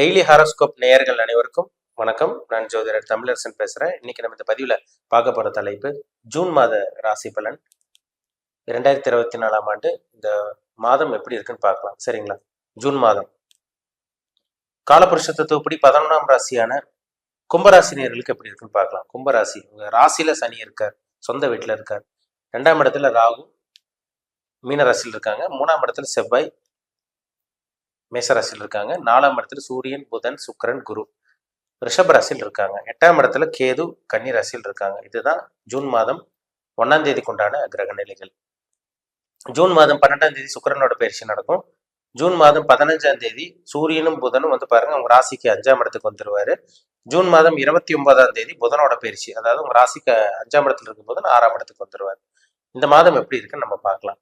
Daily horoscope நேயர்கள் அனைவருக்கும் வணக்கம். நான் ஜோதிடர் தமிழரசன் பேசுறேன். இன்னைக்கு நம்ம இந்த பதிவுல பார்க்க போற தலைப்பு ஜூன் மாத ராசி பலன். இரண்டாயிரத்தி இருபத்தி நாலாம் ஆண்டு இந்த மாதம் எப்படி இருக்குன்னு பார்க்கலாம். சரிங்களா? ஜூன் மாதம். காலபுருஷ தத்துவப்படி பதினொன்றாம் ராசியான கும்பராசி நேர்களுக்கு எப்படி இருக்குன்னு பார்க்கலாம். கும்பராசி உங்க ராசியில சனி இருக்கார் சொந்த வீட்டில் இருக்கார். ரெண்டாம் இடத்துல ராகு மீனராசியில் இருக்காங்க. மூணாம் இடத்துல செவ்வாய் மேசராசியில் இருக்காங்க. நாலாம் இடத்துல சூரியன் புதன் சுக்கரன் குரு. ரிஷபராசியில் இருக்காங்க. எட்டாம் இடத்துல கேது கன்னி ராசியில் இருக்காங்க. இதுதான் ஜூன் மாதம் ஒன்னாம் தேதிக்கு உண்டான கிரக நிலைகள். ஜூன் மாதம் பன்னெண்டாம் தேதி சுக்கரனோட பயிற்சி நடக்கும். ஜூன் மாதம் பதினஞ்சாம் தேதி சூரியனும் புதனும் வந்து பாருங்க உங்க ராசிக்கு அஞ்சாம் இடத்துக்கு வந்துருவாரு. ஜூன் மாதம் இருபத்தி ஒன்பதாம் தேதி புதனோட பயிற்சி அதாவது உங்க ராசிக்கு அஞ்சாம் இடத்துல இருக்கும் புதன் ஆறாம் இடத்துக்கு வந்துருவாரு. இந்த மாதம் எப்படி இருக்குன்னு நம்ம பார்க்கலாம்.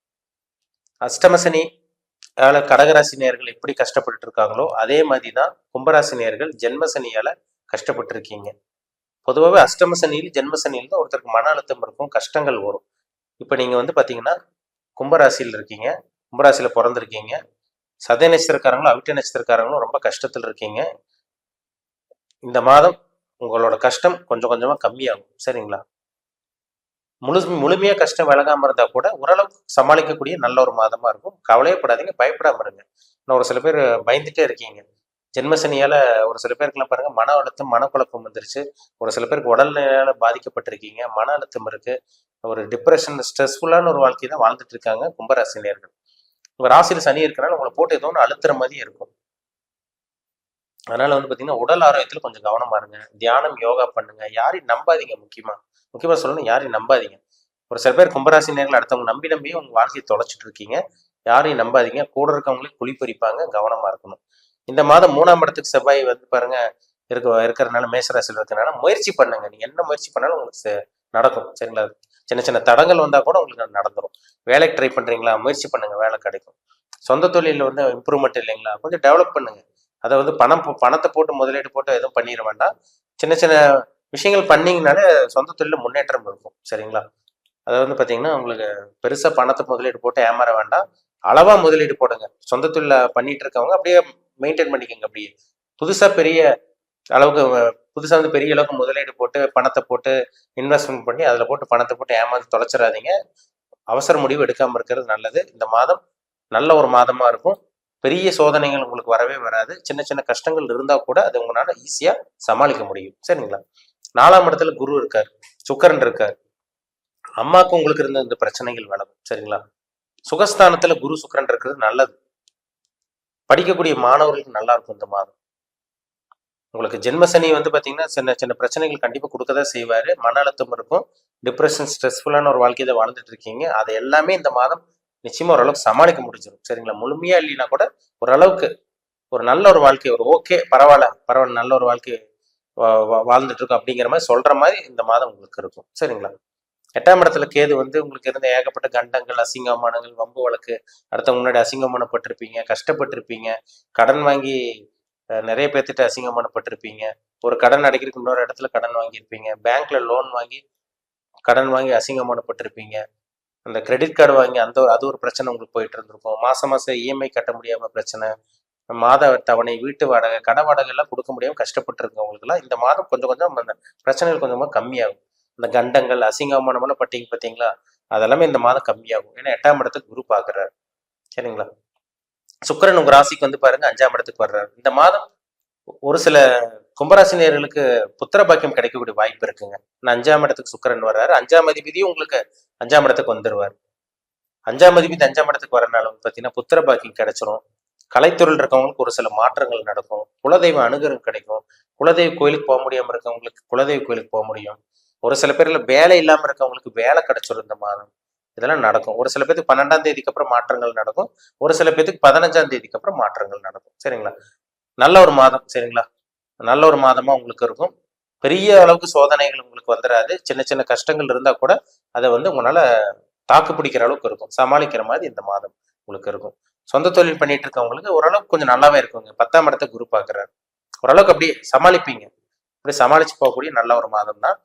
அஷ்டமசனி அதனால கடகராசி நேர்கள் எப்படி கஷ்டப்பட்டு இருக்காங்களோ அதே மாதிரி தான் கும்பராசி நேர்கள் ஜென்மசனியால கஷ்டப்பட்டு இருக்கீங்க பொதுவாகவே அஷ்டம சனியில் ஜென்ம சனியில் தான் ஒருத்தருக்கு மன அழுத்தம் இருக்கும் கஷ்டங்கள் வரும். இப்போ நீங்கள் வந்து பார்த்தீங்கன்னா கும்பராசியில் இருக்கீங்க கும்பராசியில் பிறந்திருக்கீங்க சதய நட்சத்திரக்காரங்களும் அவிட்ட நட்சத்திரக்காரங்களும் ரொம்ப கஷ்டத்தில் இருக்கீங்க. இந்த மாதம் உங்களோட கஷ்டம் கொஞ்சம் கொஞ்சமாக கம்மியாகும். சரிங்களா? முழு முழுமையா கஷ்டம் விலகாம இருந்தா கூட ஓரளவுக்கு சமாளிக்கக்கூடிய நல்ல ஒரு மாதமா இருக்கும். கவலையப்படாதீங்க பயப்படாம இருங்க. இன்னும் ஒரு சில பேர் பயந்துட்டே இருக்கீங்க. ஜென்மசனியால ஒரு சில பேருக்குலாம் பாருங்க மன அழுத்தம் மனக்குழப்பம் வந்துருச்சு. ஒரு சில பேருக்கு உடல்நிலையால பாதிக்கப்பட்டிருக்கீங்க மன அழுத்தம் இருக்கு. ஒரு டிப்ரெஷன் ஸ்ட்ரெஸ்ஃபுல்லான ஒரு வாழ்க்கையை தான் வாழ்ந்துட்டு இருக்காங்க கும்பராசினியர்கள் உங்க ராசியில் சனி இருக்கிறனால உங்களை போட்டு ஏதோ ஒன்று அழுத்துற மாதிரி இருக்கும். அதனால வந்து பாத்தீங்கன்னா உடல் ஆரோக்கியத்துல கொஞ்சம் கவனமா இருங்க. தியானம் யோகா பண்ணுங்க. யாரையும் நம்பாதீங்க முக்கியமா. முக்கியமா சொல்லணும் யாரையும் நம்பாதீங்க. ஒரு சில பேர் கும்பராசி நேர்கள் அடுத்தவங்க நம்பி நம்பியே உங்க வாழ்க்கையை தொலைச்சிட்டு இருக்கீங்க. யாரையும் நம்பாதீங்க. கூட இருக்கவங்களே குளிப்பறிப்பாங்க கவனமா இருக்கணும். இந்த மாதம் மூணாம் இடத்துக்கு செவ்வாய் வந்து பாருங்க இருக்க இருக்கிறதுனால மேசராசியில் இருக்கிறனால முயற்சி பண்ணுங்க. நீங்க என்ன முயற்சி பண்ணாலும் உங்களுக்கு நடக்கும். சரிங்களா? சின்ன சின்ன தடங்கள் வந்தா கூட உங்களுக்கு நடந்துடும் வேலைக்கு ட்ரை பண்றீங்களா? முயற்சி பண்ணுங்க. வேலை கிடைக்கும். சொந்த தொழில வந்து இம்ப்ரூவ்மெண்ட் இல்லைங்களா? கொஞ்சம் டெவலப் பண்ணுங்க. அதை வந்து பணம் பணத்தை போட்டு முதலீடு போட்டு எதுவும் பண்ணிட வேண்டாம். சின்ன சின்ன விஷயங்கள் பண்ணீங்கனாலே சொந்த தொழில முன்னேற்றம் இருக்கும் சரிங்களா? அதை வந்து பார்த்தீங்கன்னா உங்களுக்கு பெருசாக பணத்தை முதலீடு போட்டு ஏமாற வேண்டாம். அளவாக முதலீடு போடுங்க. சொந்த தொழில பண்ணிட்டு இருக்கவங்க அப்படியே மெயின்டைன் பண்ணிக்கோங்க அப்படியே. புதுசாக பெரிய அளவுக்கு புதுசாக வந்து பெரிய அளவுக்கு முதலீடு போட்டு பணத்தை போட்டு இன்வெஸ்ட்மெண்ட் பண்ணி அதில் போட்டு பணத்தை போட்டு ஏமாந்து தொலைச்சிடாதீங்க. அவசர முடிவு எடுக்காமல் இருக்கிறது நல்லது. இந்த மாதம் நல்ல ஒரு மாதமாக இருக்கும். பெரிய சோதனைகள் உங்களுக்கு வரவே வராது. சின்ன சின்ன கஷ்டங்கள் இருந்தா கூட அது உங்களால ஈஸியா சமாளிக்க முடியும். சரிங்களா? நாலாம் இடத்துல குரு இருக்கார். சுக்கரன் இருக்கார். அம்மாவுக்கு உங்களுக்கு இருந்த இந்த பிரச்சனைகள் விலகும் சரிங்களா? சுகஸ்தானத்துல குரு சுக்கரன் இருக்கிறது நல்லது. படிக்கக்கூடிய மாணவர்களுக்கு நல்லா இருக்கும் இந்த மாதம். உங்களுக்கு ஜென்மசனி வந்து பாத்தீங்கன்னா சின்ன சின்ன பிரச்சனைகள் கண்டிப்பா கொடுக்கதான் செய்வாரு. மன அழுத்தம் இருக்கும். டிப்ரெஷன் ஸ்ட்ரெஸ்ஃபுல்லான ஒரு வாழ்க்கையை வாழ்ந்துட்டு இருக்கீங்க. அதை எல்லாமே இந்த மாதம் நிச்சயமா ஓரளவுக்கு சமாளிக்க முடிஞ்சிடும் சரிங்களா? முழுமையா இல்லைன்னா கூட ஓரளவுக்கு ஒரு நல்ல ஒரு வாழ்க்கை ஒரு ஓகே பரவாயில்ல பரவாயில்ல நல்ல ஒரு வாழ்க்கை வா- வாழ்ந்துட்டு இருக்கும் அப்படிங்கிற மாதிரி சொல்ற மாதிரி இந்த மாதம் உங்களுக்கு இருக்கும். சரிங்களா? எட்டாம் இடத்துல கேது வந்து உங்களுக்கு இருந்த ஏகப்பட்ட கண்டங்கள் அசிங்கமானங்கள் வம்பு வழக்கு அடுத்தவங்க முன்னாடி அசிங்கமானப்பட்டிருப்பீங்க கஷ்டப்பட்டிருப்பீங்க கடன் வாங்கி நிறைய பேர்த்திட்ட அசிங்கமானப்பட்டிருப்பீங்க ஒரு கடன் அடைக்கிறதுக்கு இன்னொரு இடத்துல கடன் வாங்கியிருப்பீங்க பேங்க்ல லோன் வாங்கி கடன் வாங்கி அசிங்கமானப்பட்டிருப்பீங்க அந்த கிரெடிட் கார்டு வாங்கி அந்த ஒரு அது ஒரு பிரச்சனை உங்களுக்கு போயிட்டு இருந்திருக்கும். மாசம் மாசம் இஎம்ஐ கட்ட முடியாம பிரச்சனை மாத தவணை வீட்டு வாடகை கடை வாடகை எல்லாம் கொடுக்க முடியாம கஷ்டப்பட்டுருக்கவங்களுக்குலாம் இந்த மாதம் கொஞ்சம் கொஞ்சம் அந்த பிரச்சனைகள் கொஞ்சமாக கம்மியாகும். இந்த கண்டங்கள் அசிங்கமானமெல்லாம் பட்டிங்க பார்த்தீங்களா? அதெல்லாமே இந்த மாதம் கம்மியாகும். ஏன்னா எட்டாம் இடத்துக்கு குரு பார்க்குறாரு. சரிங்களா? சுக்கிரன் உங்க ராசிக்கு வந்து பாருங்க அஞ்சாம் இடத்துக்கு வர்றாரு. இந்த மாதம் ஒரு சில கும்பராசினியர்களுக்கு புத்திர பாக்கியம் கிடைக்கக்கூடிய வாய்ப்பு இருக்குங்க. நான் அஞ்சாம் இடத்துக்கு சுக்கரன் வர்றாரு. அஞ்சாம் அதிபதியும் உங்களுக்கு அஞ்சாம் இடத்துக்கு வந்துடுவார் அஞ்சாம் அதிபதி அஞ்சாம் இடத்துக்கு வரனாலும் பார்த்தீங்கன்னா புத்திர பாக்கியம் கிடைச்சிரும். கலைத்துறையில் இருக்கவங்களுக்கு ஒரு சில மாற்றங்கள் நடக்கும். குலதெய்வ அணுகரம் கிடைக்கும். குலதெய்வ கோயிலுக்கு போக முடியாம இருக்கவங்களுக்கு குலதெய்வ கோயிலுக்கு போக முடியும். ஒரு சில பேர்ல வேலை இல்லாம இருக்கவங்களுக்கு வேலை கிடைச்சிடும் இந்த மாதம். இதெல்லாம் நடக்கும். ஒரு சில பேருக்கு பன்னெண்டாம் தேதிக்கு அப்புறம் மாற்றங்கள் நடக்கும். ஒரு சில பேருக்கு பதினஞ்சாம் தேதிக்கு அப்புறம் மாற்றங்கள் நடக்கும். சரிங்களா? நல்ல ஒரு மாதம் சரிங்களா? நல்ல ஒரு மாதமா உங்களுக்கு இருக்கும். பெரிய அளவுக்கு சோதனைகள் உங்களுக்கு வந்துடாது சின்ன சின்ன கஷ்டங்கள் இருந்தா கூட அதை வந்து உங்களால தாக்கு பிடிக்கிற அளவுக்கு இருக்கும். சமாளிக்கிற மாதிரி இந்த மாதம் உங்களுக்கு இருக்கும். சொந்த தொழில் பண்ணிட்டு இருக்கவங்களுக்கு ஓரளவுக்கு கொஞ்சம் நல்லாவே இருக்குங்க. பத்தாம் இடத்தை குரு பாக்குறாரு ஓரளவுக்கு அப்படியே சமாளிப்பீங்க. அப்படி சமாளிச்சு போகக்கூடிய நல்ல ஒரு மாதம் தான்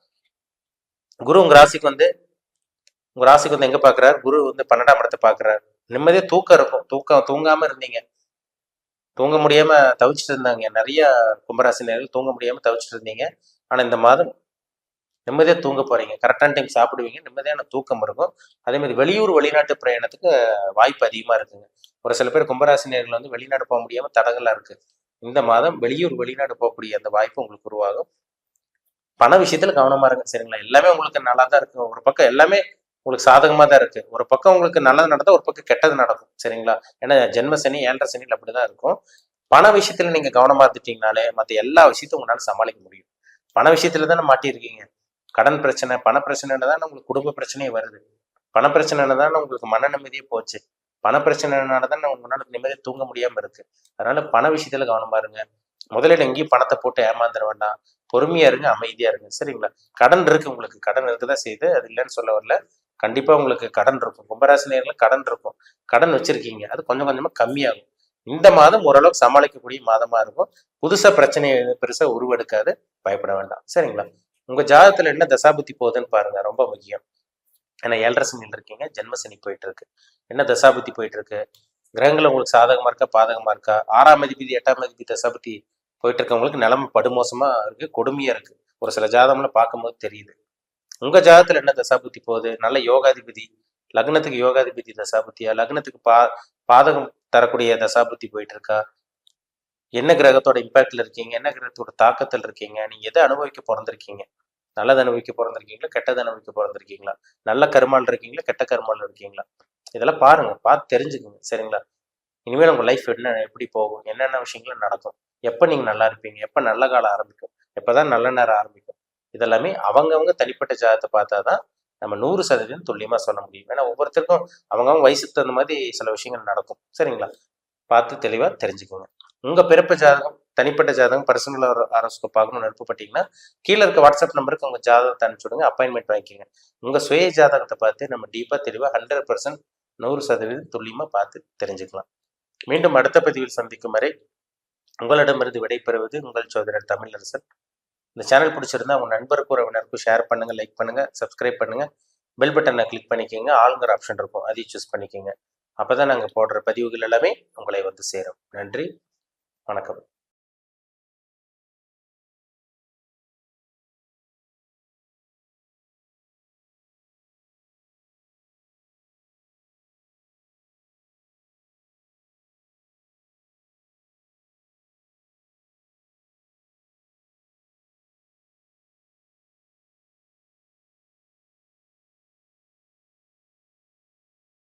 குரு உங்க ராசிக்கு வந்து உங்க ராசிக்கு வந்து எங்க பாக்குறாரு குரு வந்து பன்னெண்டாம் இடத்தை பாக்குறாரு நிம்மதியா தூக்கம் இருக்கும். தூக்கம் தூங்காம இருந்தீங்க. தூங்க முடியாம தவிச்சிட்டு இருந்தாங்க. நிறைய கும்பராசினியர்கள் தூங்க முடியாம தவிச்சிட்டு இருந்தீங்க. ஆனா இந்த மாதம் நிம்மதியாக தூங்க போறீங்க. கரெக்டான டைம் சாப்பிடுவீங்க. நிம்மதியான தூக்கம் இருக்கும். அதே மாதிரி வெளியூர் வெளிநாட்டு பிரயாணத்துக்கு வாய்ப்பு அதிகமாக இருக்குங்க. ஒரு சில பேர் கும்பராசினியர்கள் வந்து வெளிநாடு போக முடியாம தடங்களா இருக்கு. இந்த மாதம் வெளியூர் வெளிநாடு போகக்கூடிய அந்த வாய்ப்பு உங்களுக்கு உருவாகும். பண விஷயத்துல கவனமா இருங்க. சரிங்களா? எல்லாமே உங்களுக்கு நல்லா தான் இருக்கு. ஒரு பக்கம் எல்லாமே உங்களுக்கு சாதகமாக தான் இருக்குது ஒரு பக்கம் உங்களுக்கு நல்லது நடந்தால் ஒரு பக்கம் கெட்டது நடக்கும். சரிங்களா? ஏன்னா ஜென்ம சனி ஏழரை சனியில் அப்படிதான் இருக்கும். பண விஷயத்துல நீங்கள் கவனமாக இருந்துட்டீங்கனாலே மற்ற எல்லா விஷயத்தையும் உங்களால் சமாளிக்க முடியும். பண விஷயத்துல தானே மாட்டியிருக்கீங்க. கடன் பிரச்சனை பண பிரச்சனைன்னு தான் உங்களுக்கு குடும்ப பிரச்சனையே வருது. பண பிரச்சனைன்னு தான் உங்களுக்கு மன நிம்மதியே போச்சு. பண பிரச்சனைனால தான் உங்களால நிம்மதியாக தூங்க முடியாமல் இருக்கு. அதனால பண விஷயத்துல கவனமா இருங்க. முதலில் எங்கேயும் பணத்தை போட்டு ஏமாந்துட வேண்டாம். பொறுமையா இருங்க அமைதியா இருங்க. சரிங்களா? கடன் இருக்கு உங்களுக்கு. கடன் இருக்குதான் செய்யுது? அது இல்லைன்னு சொல்ல வரல. கண்டிப்பாக உங்களுக்கு கடன் இருக்கும். கும்பராசி நேரில் கடன் இருக்கும். கடன் வச்சிருக்கீங்க. அது கொஞ்சம் கொஞ்சமாக கம்மியாகும். இந்த மாதம் ஓரளவுக்கு சமாளிக்கக்கூடிய மாதமாக இருக்கும். புதுசாக பிரச்சனை பெருசாக உருவெடுக்காது. பயப்பட வேண்டாம். சரிங்களா? உங்கள் ஜாதகத்தில் என்ன தசாபுத்தி போகுதுன்னு பாருங்க. ரொம்ப முக்கியம். ஏன்னா ஏழரை சனியில் இருக்கீங்க. ஜென்மசனி போயிட்டு இருக்கு என்ன தசாபுத்தி போயிட்டு இருக்கு கிரகங்கள் உங்களுக்கு சாதகமாக இருக்கா? பாதகமாக இருக்கா? ஆறாம் அதிபதி எட்டாம் அதிபதி தசாபுத்தி போயிட்டு இருக்கவங்களுக்கு நிலைமை படுமோசமாக இருக்கு. கொடுமையா இருக்கு. ஒரு சில ஜாதகம்லாம் பார்க்கும்போது தெரியுது. உங்க ஜாதகத்துல என்ன தசாபுத்தி போகுது? நல்ல யோகாதிபதி லக்னத்துக்கு யோகாதிபதி தசாபுத்தியா? லக்னத்துக்கு பா பாதகம் தரக்கூடிய தசாபுத்தி போயிட்டு இருக்கா என்ன கிரகத்தோட இம்பாக்ட்ல இருக்கீங்க? என்ன கிரகத்தோட தாக்கத்தில் இருக்கீங்க? நீங்க எதை அனுபவிக்க பிறந்திருக்கீங்க? நல்லது அனுபவிக்க பிறந்திருக்கீங்களா? கெட்டது அனுபவிக்க பிறந்திருக்கீங்களா? நல்ல கருமால் இருக்கீங்களா? கெட்ட கருமால் இருக்கீங்களா? இதெல்லாம் பாருங்க. பார்த்து தெரிஞ்சுக்கோங்க. சரிங்களா? இனிமேல் உங்க லைஃப் என்ன எப்படி போகும்? என்னென்ன விஷயங்களும் நடக்கும்? எப்போ நீங்க நல்லா இருப்பீங்க? எப்போ நல்ல காலம் ஆரம்பிக்கும்? எப்போதான் நல்ல நேரம் ஆரம்பிக்கும்? இதெல்லாமே அவங்கவங்க தனிப்பட்ட ஜாதத்தை பார்த்தா தான் நம்ம நூறு சதவீதம் துல்லியமாக சொல்ல முடியும். ஏன்னா ஒவ்வொருத்தருக்கும் அவங்கவுங்க வயசுக்கு தகுந்த மாதிரி சில விஷயங்கள் நடக்கும். சரிங்களா? பார்த்து தெளிவாக தெரிஞ்சுக்கோங்க. உங்கள் பிறப்பு ஜாதகம் தனிப்பட்ட ஜாதகம் பர்சனல் ஆரோஸ்கோ பார்க்கணும்னு அனுப்பப்பட்டீங்கன்னா கீழே இருக்க வாட்ஸ்அப் நம்பருக்கு உங்கள் ஜாதகத்தை அனுப்பிச்சு விடுங்க அப்பாயின்மெண்ட் வாங்கிக்கோங்க. உங்கள் சுய ஜாதகத்தை பார்த்து நம்ம டீப்பாக தெளிவாக ஹண்ட்ரட் பர்சன்ட் நூறு சதவீதம் துல்லியமாக பார்த்து தெரிஞ்சுக்கலாம். மீண்டும் அடுத்த பதிவில் சந்திக்கும் வரை உங்களிடமிருந்து விடைபெறுவது உங்கள் சோதரர் தமிழரசன். இந்த சேனல் பிடிச்சிருந்தா உங்கள் நண்பருக்கு உறவினருக்கும் ஷேர் பண்ணுங்கள் லைக் பண்ணுங்கள் சப்ஸ்கிரைப் பண்ணுங்கள் பெல் பட்டனை கிளிக் பண்ணிக்கோங்க. ஆளுங்கிற ஆப்ஷன் இருக்கும். அதையும் சூஸ் பண்ணிக்கோங்க. அப்போ தான் நாங்கள் போடுற பதிவுகள் எல்லாமே உங்களை வந்து சேரும். நன்றி. வணக்கம்.